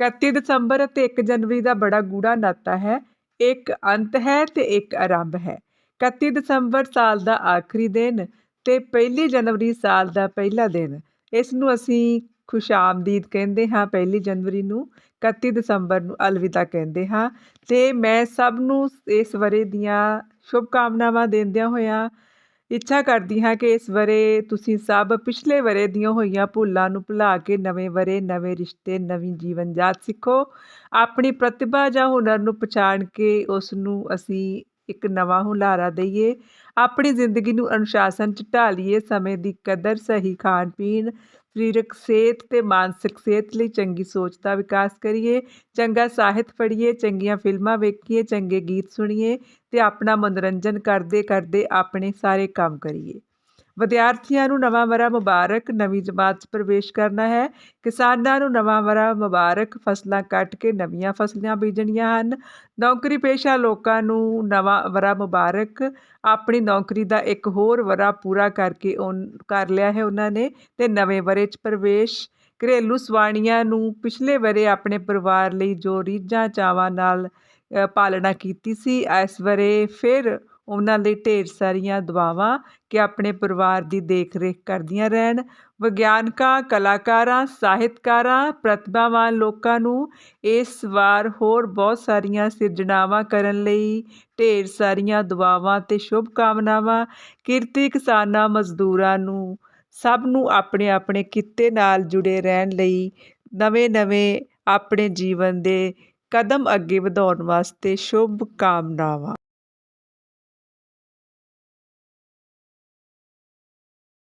31 ਦਸੰਬਰ ਅਤੇ 1 ਜਨਵਰੀ ਦਾ ਬੜਾ ਗੂੜਾ ਨਾਤਾ ਹੈ। ਇੱਕ ਅੰਤ ਹੈ ਤੇ ਇੱਕ ਆਰੰਭ ਹੈ। 31 ਦਸੰਬਰ ਸਾਲ ਦਾ ਆਖਰੀ ਦਿਨ ਤੇ 1 ਜਨਵਰੀ ਸਾਲ ਦਾ ਪਹਿਲਾ ਦਿਨ। ਇਸ ਨੂੰ ਅਸੀਂ ਖੁਸ਼ਾਮਦੀਦ ਕਹਿੰਦੇ ਹਾਂ 1 ਜਨਵਰੀ ਨੂੰ 31 ਦਸੰਬਰ ਨੂੰ ਅਲਵਿਦਾ ਕਹਿੰਦੇ ਹਾਂ। ਤੇ ਮੈਂ ਸਭ ਨੂੰ ਇਸ ਵਰੇ ਦੀਆਂ ਸ਼ੁਭ ਕਾਮਨਾਵਾਂ ਦਿੰਦਿਆਂ ਹੋਇਆਂ ਇੱਛਾ ਕਰਦੀ ਹਾਂ ਕਿ ਇਸ ਵਰੇ ਤੁਸੀਂ ਸਭ ਪਿਛਲੇ ਵਰੇ ਦੀਆਂ ਹੋਈਆਂ ਭੁੱਲਾਂ ਨੂੰ ਭੁਲਾ ਕੇ ਨਵੇਂ ਵਰੇ, ਨਵੇਂ ਰਿਸ਼ਤੇ, ਨਵੀਂ ਜੀਵਨ ਜਾਚ ਸਿੱਖੋ। ਆਪਣੀ ਪ੍ਰਤਿਭਾ ਜਾਂ ਹੁਨਰ ਨੂੰ ਪਛਾਣ ਕੇ ਉਸ ਨੂੰ ਅਸੀਂ ਇੱਕ ਨਵਾਂ ਹੁਲਾਰਾ ਦਈਏ। ਆਪਣੀ ਜ਼ਿੰਦਗੀ ਨੂੰ ਅਨੁਸ਼ਾਸਨ 'ਚ ਢਾਲੀਏ ਸਮੇਂ ਦੀ ਕਦਰ, ਸਹੀ ਖਾਣ ਪੀਣ ਸਰੀਰਕ ਸਿਹਤ ਤੇ ਮਾਨਸਿਕ ਸਿਹਤ ਲਈ ਚੰਗੀ ਸੋਚ ਦਾ ਵਿਕਾਸ ਕਰੀਏ, ਚੰਗਾ ਸਾਹਿਤ ਪੜ੍ਹੀਏ, ਚੰਗੀਆਂ ਫਿਲਮਾਂ ਵੇਖੀਏ, ਚੰਗੇ ਗੀਤ ਸੁਣੀਏ ਤੇ ਆਪਣਾ ਮਨੋਰੰਜਨ ਕਰਦੇ ਕਰਦੇ ਆਪਣੇ ਸਾਰੇ ਕੰਮ ਕਰੀਏ। ਵਿਦਿਆਰਥੀਆਂ ਨੂੰ ਨਵਾਂ ਵਰਾ ਮੁਬਾਰਕ ਨਵੀਂ ਜਮਾਤ 'ਚ ਪ੍ਰਵੇਸ਼ ਕਰਨਾ ਹੈ। ਕਿਸਾਨਾਂ ਨੂੰ ਨਵਾਂ ਵਰਾ ਮੁਬਾਰਕ ਫਸਲਾਂ ਕੱਟ ਕੇ ਨਵੀਆਂ ਫਸਲਾਂ ਬੀਜਣੀਆਂ ਹਨ। ਨੌਕਰੀ ਪੇਸ਼ਾ ਲੋਕਾਂ ਨੂੰ ਨਵਾਂ ਵਰਾ ਮੁਬਾਰਕ, ਆਪਣੀ ਨੌਕਰੀ ਦਾ ਇੱਕ ਹੋਰ ਵਰਾ ਪੂਰਾ ਕਰਕੇ ਉਹ ਕਰ ਲਿਆ ਹੈ ਉਹਨਾਂ ਨੇ ਤੇ ਨਵੇਂ ਵਰੇ 'ਚ ਪ੍ਰਵੇਸ਼। ਘਰੇਲੂ ਸਵਾਣੀਆਂ ਨੂੰ ਪਿਛਲੇ ਵਰੇ ਆਪਣੇ ਪਰਿਵਾਰ ਲਈ ਜੋ ਰੀਝਾਂ ਚਾਵਾਂ ਨਾਲ ਪਾਲਣਾ ਕੀਤੀ ਸੀ, ਇਸ ਵਰੇ ਫਿਰ ਉਹਨਾਂ ਲਈ ਢੇਰ ਸਾਰੀਆਂ ਦੁਆਵਾਂ ਕਿ ਆਪਣੇ ਪਰਿਵਾਰ ਦੀ ਦੇਖ ਰੇਖ ਕਰਦੀਆਂ ਰਹਿਣ। ਵਿਗਿਆਨਕਾਂ, ਕਲਾਕਾਰਾਂ, ਸਾਹਿਤਕਾਰਾਂ, ਪ੍ਰਤਿਭਾਵਾਨ ਲੋਕਾਂ ਨੂੰ ਇਸ ਵਾਰ ਹੋਰ ਬਹੁਤ ਸਾਰੀਆਂ ਸਿਰਜਣਾਵਾਂ ਕਰਨ ਲਈ ਢੇਰ ਸਾਰੀਆਂ ਦੁਆਵਾਂ ਤੇ ਸ਼ੁਭ ਕਾਮਨਾਵਾਂ ਕਿਰਤੀ ਕਿਸਾਨਾਂ ਮਜ਼ਦੂਰਾਂ ਨੂੰ, ਸਭ ਨੂੰ ਆਪਣੇ ਆਪਣੇ ਕਿੱਤੇ ਨਾਲ ਜੁੜੇ ਰਹਿਣ ਲਈ ਨਵੇਂ ਨਵੇਂ ਆਪਣੇ ਜੀਵਨ ਦੇ ਕਦਮ ਅੱਗੇ ਵਧਾਉਣ ਵਾਸਤੇ ਸ਼ੁਭ ਕਾਮਨਾਵਾਂ